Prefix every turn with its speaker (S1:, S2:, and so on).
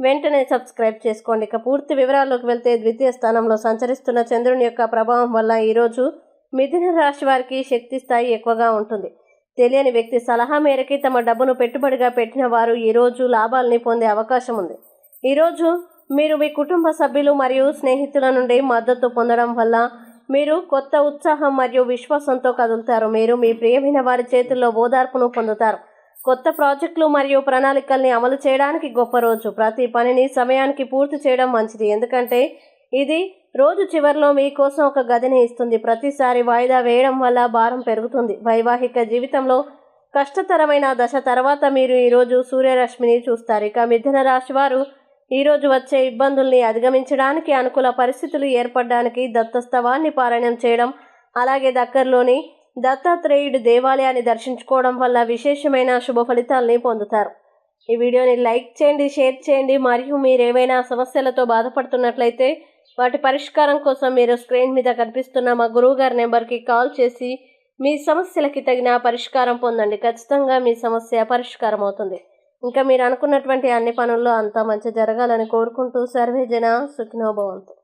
S1: వెంటనే సబ్స్క్రైబ్ చేసుకోండి. ఇక పూర్తి వివరాల్లోకి వెళ్తే ద్వితీయ స్థానంలో సంచరిస్తున్న చంద్రుని యొక్క ప్రభావం వల్ల ఈరోజు మిథున రాశి వారికి శక్తి స్థాయి ఎక్కువగా ఉంటుంది. తెలియని వ్యక్తి సలహా మేరకి తమ డబ్బును పెట్టుబడిగా పెట్టిన వారు ఈరోజు లాభాలని పొందే అవకాశం ఉంది. ఈరోజు మీరు మీ కుటుంబ సభ్యులు మరియు స్నేహితుల నుండి మద్దతు పొందడం వల్ల మీరు కొత్త ఉత్సాహం మరియు విశ్వాసంతో కదులుతారు. మీరు మీ ప్రియమైన వారి చేతుల్లో ఓదార్పును పొందుతారు. కొత్త ప్రాజెక్టులు మరియు ప్రణాళికల్ని అమలు చేయడానికి గొప్ప రోజు. ప్రతి పనిని సమయానికి పూర్తి చేయడం మంచిది. ఎందుకంటే ఇది రోజు చివరిలో మీకోసం ఒక గదిని ఇస్తుంది. ప్రతిసారి వాయిదా వేయడం వల్ల భారం పెరుగుతుంది. వైవాహిక జీవితంలో కష్టతరమైన దశ తర్వాత మీరు ఈరోజు సూర్యరశ్మిని చూస్తారు. ఇక మిథున రాశి వారు ఈరోజు వచ్చే ఇబ్బందుల్ని అధిగమించడానికి అనుకూల పరిస్థితులు ఏర్పడడానికి దత్తస్తవాన్ని పారాయణం చేయడం అలాగే దగ్గరలోని దత్తాత్రేయుడి దేవాలయాన్ని దర్శించుకోవడం వల్ల విశేషమైన శుభ ఫలితాలని పొందుతారు. ఈ వీడియోని లైక్ చేయండి షేర్ చేయండి. మరియు మీరు ఏవైనా సమస్యలతో బాధపడుతున్నట్లయితే వాటి పరిష్కారం కోసం మీరు స్క్రీన్ మీద కనిపిస్తున్న మా గురువు గారి నెంబర్కి కాల్ చేసి మీ సమస్యలకి తగిన పరిష్కారం పొందండి. ఖచ్చితంగా మీ సమస్య పరిష్కారం అవుతుంది ఇంకా మీరు అనుకున్నటువంటి అన్ని పనుల్లో అంతా మంచి జరగాలని కోరుకుంటూ సర్వేజన సుఖినోభవంతు